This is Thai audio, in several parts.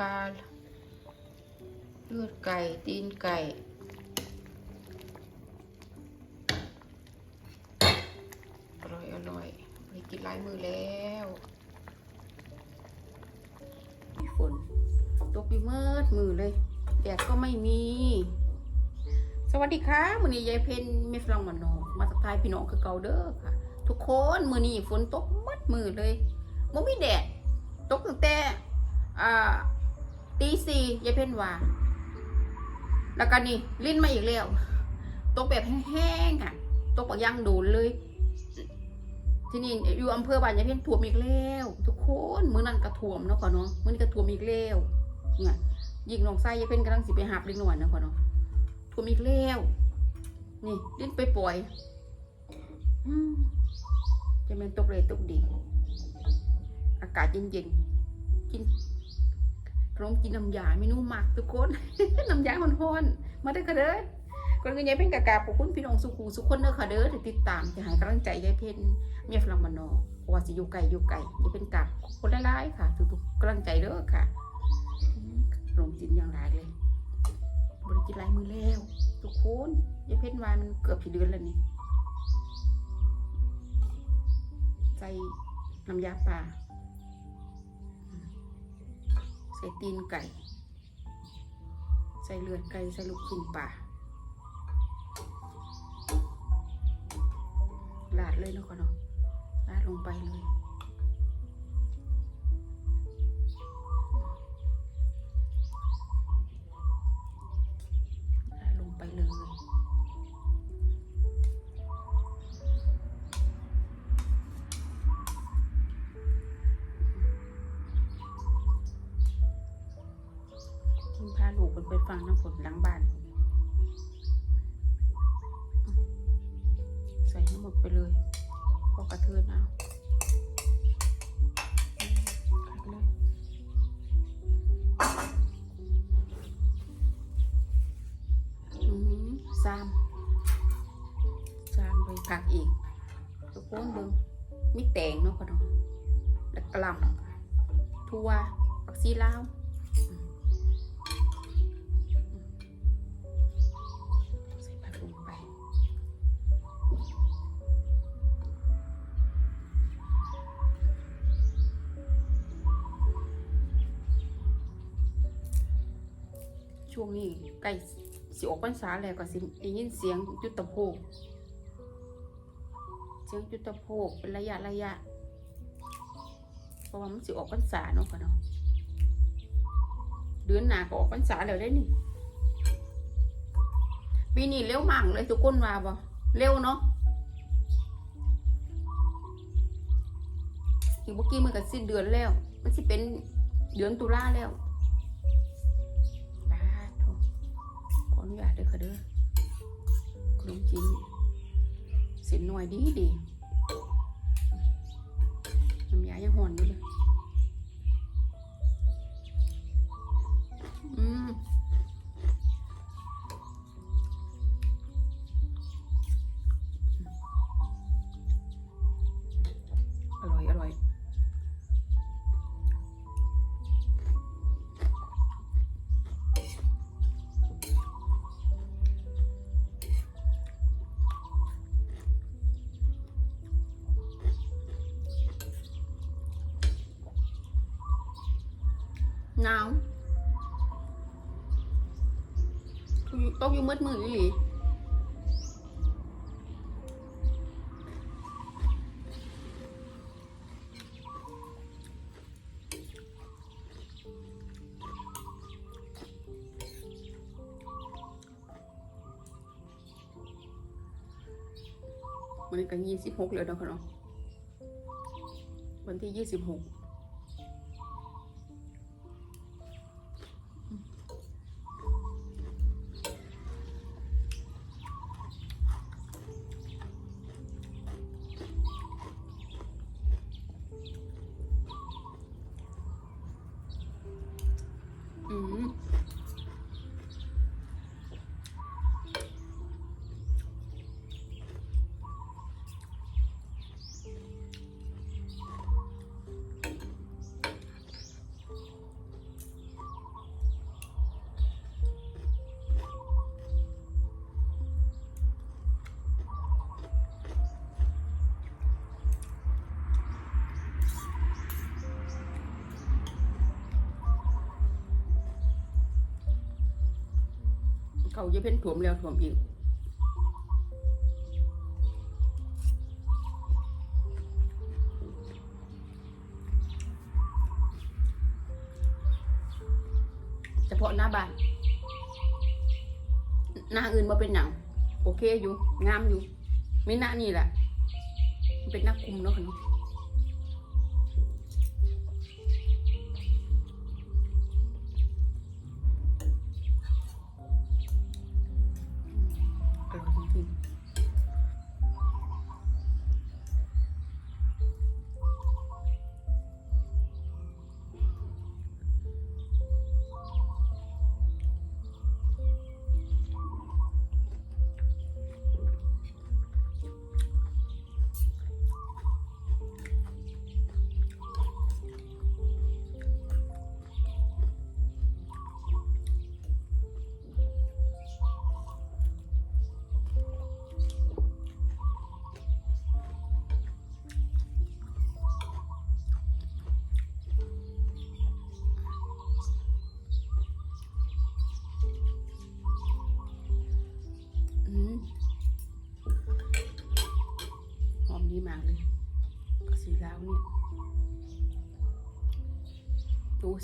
ปลาเลือดไก่ตีนไก่ อร่อยอร่อยไปกินหลายมือแล้วมีฝนตกอยู่เมื่อมือเลยแดดก็ไม่มี สวัสดีค่ะมือนี้ยายเพนไม่ฟลังมันนองมาสักทายพี่น้องคือเกาเด้อค่ะ ทุกคนมือนี้ฝนตกมัดมือเลยบ่มีแดดตกตั้งแต่อ่า ตีสี่ยายเพนว่า แล้วก็นี่ลิ้นมาอีกแล้วตกแบบแห้งๆค่ะตกแบบยังโดนเลย ที่นี่อยู่อำเภอบานยายเพ่นท่วมอีกแล้ว ทุกคนมื้อนั้นก็ท่วมเนาะก่อนเนาะมื้อนี้ก็ท่วมอีกแล้วเนี่ยยิงน้องไส้ยายเพ่นกำลังสิไปหับเล็กน้อยนะก่อนเนาะท่วมอีกแล้วนี่ลิ้นไปปล่อยจะเป็นตกเลยตกดี อากาศเย็นๆกิน ร้อมกินน้ำยาเมนูหมักทุกคน น้ำยามันฮ้อนๆมาได้อค่ะเด้อก่อนอื่นยายเพ่นกะกาบขอบคุณพี่น้องสุขูสุขคนเด้อค่ะเด้อที่ติดตามที่ให้กำลังใจยายเพ่นเมียฝรั่งมานนอว่าสิอยู่ไกลอยู่ไกลอย่าเป็นกับคนละลายๆค่ะทุกๆกำลังใจเด้อค่ะอืมลงจินอย่างไรเลยบริกินหลายมือแล้ว ทุกคนยายเพ่นวายมันเกือบผีเดือนแล้วนี่ใส่น้ำยาปลา ใส่ตีนไก่ ใส่เลือดไก่ ใส่ลูกชิ้นปลาลาดเลยนะค่ะเนาะลาดลงไปเลย กระเทือนเอาขัดเลยอืมซามซามไปผักอีกทุกคนเบิ่งมีแตงเนาะพ่อเนาะแล้วกล่ำทั่วผักซีลาว ช่วงนี้ใกล้สิออกพรรษาแล้วก็สิได้ยินเสียงจุดตะโพกเสียงจุดตะโพกเป็นระยะระยะเพราะว่ามันสิออกพรรษาเนาะค่ะเนาะเดือนหน้าก็ออกพรรษาแล้วได้นี่ปีนี้เร็วมากเลยทุกคนว่าบ่เร็วเนาะอีกเมื่อกี้มันก็สิ้นเดือนแล้ว มันสิเป็นเดือนตุลาแล้ว อนุญาตเด้อค่ะเด้อขนมจีนเส้นหน่อยดีดีน้ำยายังห่อนอยู่เลย หนาวองตกอยู่มืดมืออีหลีวันนี้ก็ยี่สิบหกแล้วเนาะค่ะเนาะวันที่ยี่สิบหก เขาจะเพ่นถ่วมแล้วถ่วมอีกเฉพาะหน้าบ้าน หน้าอื่นมาเป็นหนัง โอเคอยู่ งามอยู่ ไม่หน้านี่แหละ เป็นหน้าคุมเนาะค่ะ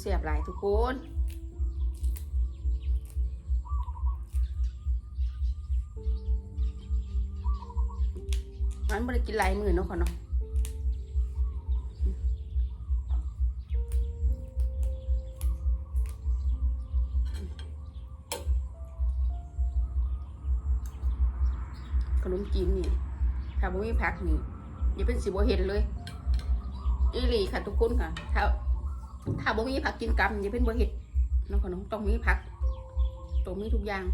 เสียบหลายทุกคนมันไม่ได้กินหลายมือเนาะค่ะเนาะขนมจีนนี่ถ้าบ่มีผักนี่อย่าเป็นสิบ่เห็นเลยอีหลีค่ะทุกคนค่ะถ้า ถ้าบ่มีผักกินกำอย่าเป็นบ่เห็ดเนาะค่ะเนมต้องมีผักต้องมีทุกอย่าง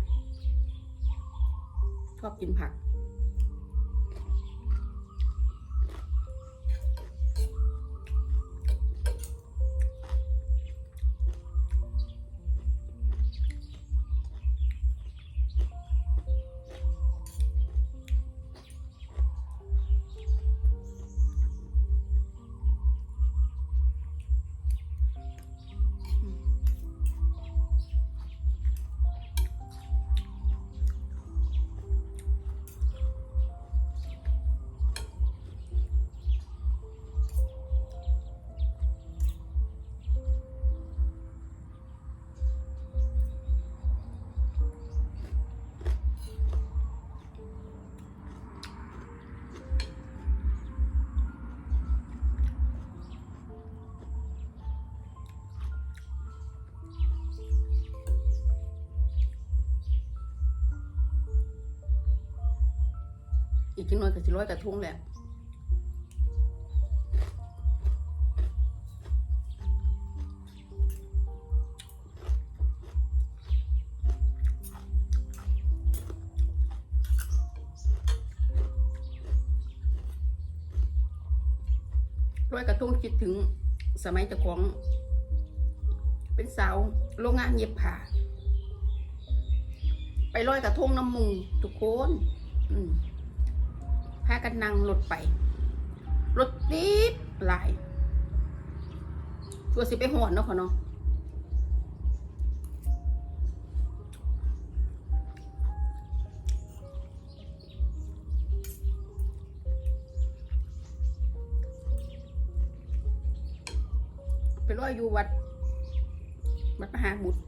ชอบกินผัก อีกจังหน่อยก็สิร้อยกระทุ่งแหละร้อยกระทุ่งคิดถึงสมัยเจ้าของ เป็นสาวโรงงานเย็บผ้าไปร้อยกระทงน้ำมุงทุกคน อืม พากันนั่งรถไป รถติดหลายชัวสิไปหอนเนาะค่ะเนาะไปรอยอยู่วัด วัดมหาบุตร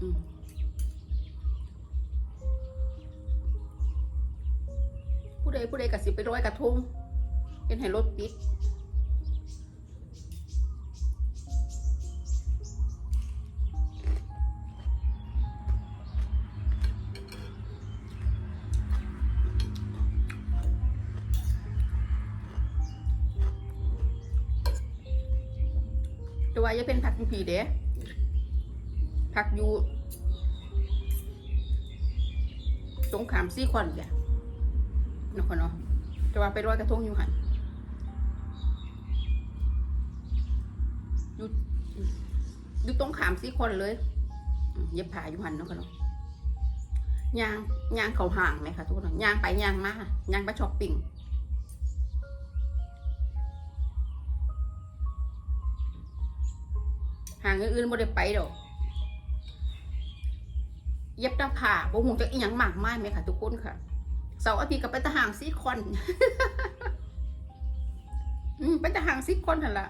อืม ผู้ใดผู้ใดกสิไปร้อยกระทงเห็นให้รถติดต่ว่าจะเป็นผักผีเด้ผักอยู่สงขามซี่คอนจ้ะ เนาะเนาะจะว่าไปรอยกระทงอยู่หันอยู่อยู่ตรงขามสี่คนเลยเย็บผ้าอยู่หันเนาะค่ะเนาะยางยางเขาห่างไหมคะทุกคนยางไปยางมายางไปช้อปปิ้งห่างอื่นๆบ่ได้ไปดอกเย็บตาผ่าบ่หูจักอีหยังมากมายไหมคะทุกคนค่ะ เสาร์อาทิตย์ก็ไปตะหางซีคอน อืมไปตะหางซีคอนหั่นละ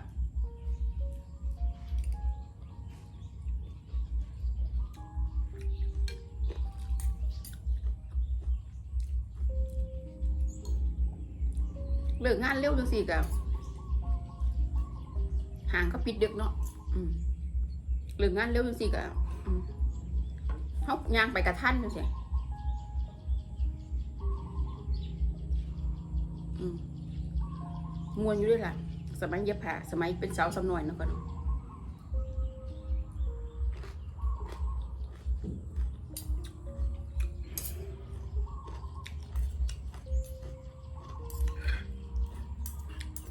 เลิกงานเร็วจังสิกะห่างก็ปิดดึกเนาะเลิกงานเร็วจังสิกะอืมเฮาย่างไปกระทันจังซี่ มวนอยู่ด้วยล่ะ สมัยเย็บผ้าสมัยเป็นสาวสำนอยนะก่อนเนาะ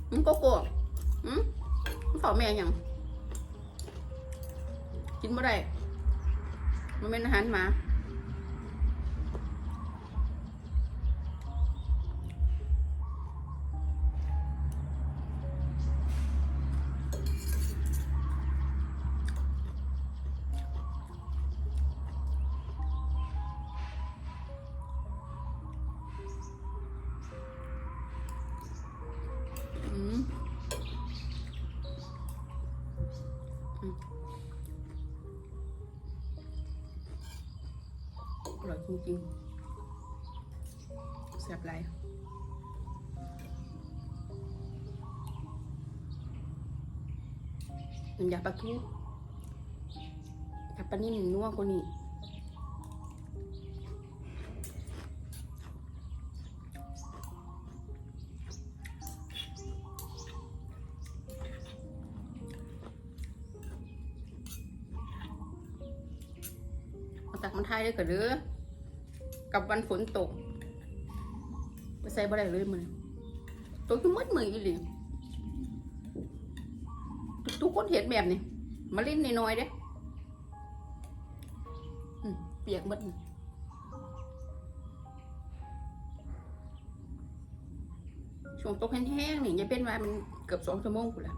อืมโกโก้อืมมันเฝ้าแม่ยังกินบ่อได้มันเป็นอาหารหมา อร่อยจริงๆแซ่บไรน้ำยาปลาทูกับปลานิ่มนัวกว่านี้ ตักมันไทยได้ก็เด้อกับวันฝนตกไปใส่บ่ได้เลยมันตกอยู่มืดมืออีหลีทุกคนเห็นแบบนี้มาเล่นน้อยๆเด้เปียกหมดช่วงตกแห้งๆนี่ย่าเป็นว่ามันเกือบสองชั่วโมงกูนละ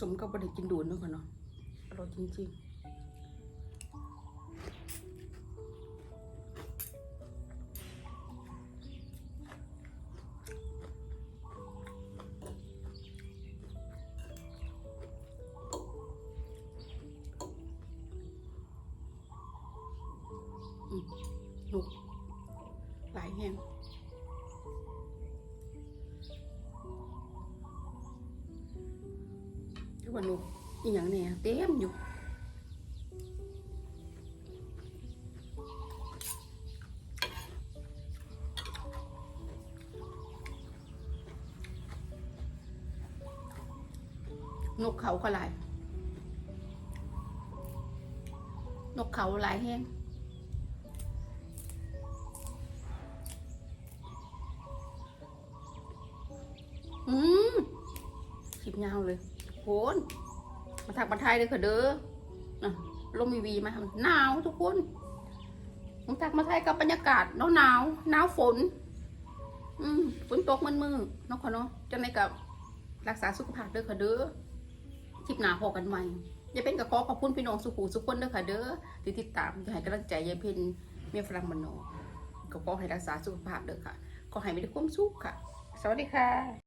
สมกับบริกินดูนเนาะค่ะเนาะอร่อยจริงๆ วันนุกอีหยังเนี่ยเต็มอยู่นกเขาก็หลาย นกเขาหลายแห้งอืมคลิปยาวเลย โคนมาถักมาไทยเลยค่ะเด้ออะลมวีวีมาหนาวทุกคนมาถักมาไทยกับบรรยากาศหนาวหนาวหนาวฝน อืมฝนตกมันมือเนาะค่ะเนาะจังในกับรักษาสุขภาพเด้อค่ะเด้อคลิปหน้าพอกันใหม่อย่าเป็นกับขอขอบคุณพี่น้องสุขูสุขคนเด้อค่ะเด้อที่ติดตามที่ให้กำลังใจยายเพ็ญเมียฝรั่งมันโนก็ขอให้รักษาสุขภาพเด้อค่ะขอให้มีแต่ความสุขค่ะ สวัสดีค่ะ